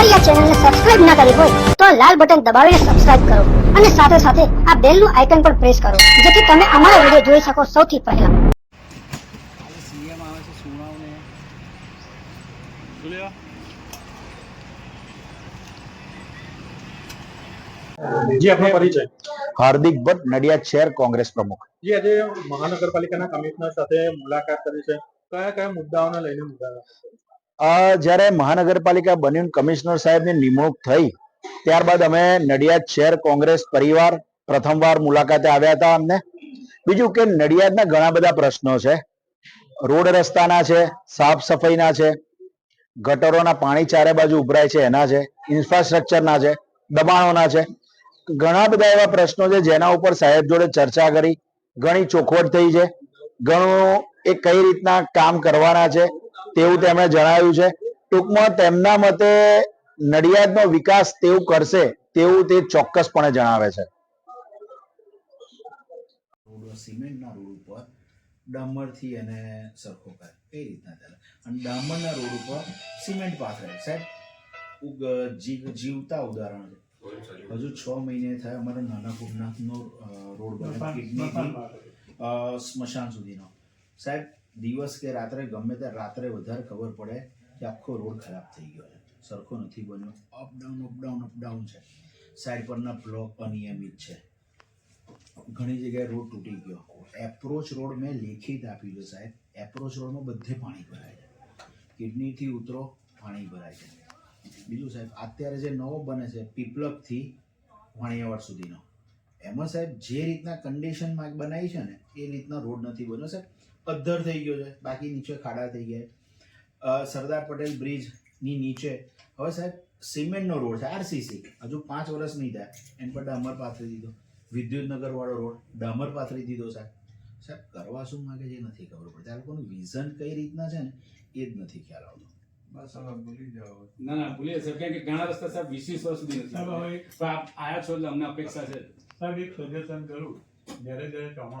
અમારી આ ચેનલને સબસ્ક્રાઇબ ના કરી હોય તો આ લાલ બટન દબાવીને સબસ્ક્રાઇબ કરો અને સાથે સાથે આ બેલનું આઇકન પણ પ્રેસ કરો જેથી તમે અમારો વીડિયો જોઈ શકો સૌથી પહેલા. જી આપનો પરિચય. હાર્દિક ભટ્ટ નડિયાદ શહેર કોંગ્રેસ પ્રમુખ. જી આજે મહાનગરપાલિકાના કમિશનર સાથે મુલાકાત કરી છે. કયા કયા મુદ્દાઓને લઈને મુદ્દા જ્યારે મહાનગરપાલિકા બન્યું કમિશનર સાહેબની નિમણૂક થઈ, ત્યારબાદ અમે નડિયાદ શહેર કોંગ્રેસ પરિવાર પ્રથમવાર મુલાકાતે આવ્યા હતા અમને. બીજું કે નડિયાદના ઘણા બધા પ્રશ્નો છે. રોડ રસ્તાના છે, સાફ સફાઈના છે, ગટરોના પાણી ચારે બાજુ ઉભરાય છે એના છે, ઇન્ફ્રાસ્ટ્રક્ચરના છે, દબાણોના છે. ઘણા બધા એવા પ્રશ્નો છે જેના ઉપર સાહેબ જોડે ચર્ચા કરી. ઘણી ચોખવટ થઈ છે. ઘણું એ કઈ રીતના કામ કરવાના છે તેવું તેમણે જણાવ્યું છે. ટૂંકમાં તેમના મતે નડિયાદનો વિકાસ તેવું કરશે તેવું તે ચોક્કસપણે જણાવે છે. સિમેન્ટના રોડ ઉપર ડામરથી એને સરખો કરે. એ રીતના ચાલે. અને ડામરના રોડ ઉપર સિમેન્ટ પાથરે. સાહેબ ઉગ જી- જીવતા ઉદાહરણ છે. હજુ છ મહિને થાય અમારો નાના ભૂમનાથનો રોડ બને. કિડનીથી સ્મશાન સુધીનો. સાહેબ દિવસ કે રાત્રે, ગમે તે રાત્રે વધારે ખબર પડે કે આખો રોડ ખરાબ થઈ ગયો છે. સરખો નથી બન્યો. Up down up down up down છે. સાઈડ પરના બ્લોક અનિયમિત છે. ઘણી જગ્યાએ રોડ તૂટી ગયો. એપ્રોચ રોડ મેં લેખિત આપી છે સાહેબ. એપ્રોચ રોડમાં બધે પાણી ભરાય છે. કિડનીથી ઉતરો, પાણી ભરાય છે. બીજું સાહેબ, અત્યારે જે નવો બને છે પીપલકથી વાણિયાવાડ સુધીનો. એમાં સાહેબ, જે રીતના કન્ડિશનમાં બનાવી છે ને, એ રીતના રોડ નથી બન્યો સાહેબ. અદ્ધર થઈ ગયો છે. બાકી નીચે ખાડા થઈ ગયા સરદાર પટેલ બ્રિજની નીચે. હવે સાહેબ સિમેન્ટનો રોડ છે આરસીસી હજુ પાંચ વર્ષ નહીં થાય. એન પર ડામર પાથરી દીધો. વિદ્યુતનગર વાળો રોડ ડામર પાથરી દીધો સાહેબ. સાહેબ કરવા શું માગે છે નથી ખબર પડતી. આ લોકોનું વિઝન કઈ રીતના છે ને એ જ નથી ખ્યાલ આવતો. બસ હવે ના ના ભૂલીએ સાહેબ કેમ કે ઘણા રસ્તા સાહેબ વીસ વીસ વર્ષ સુધી નથી. આપ આયા છો એટલે અમને અપેક્ષા છે. સાહેબ એક સજેશન કરું. જ્યારે જ્યારે ચોમાસું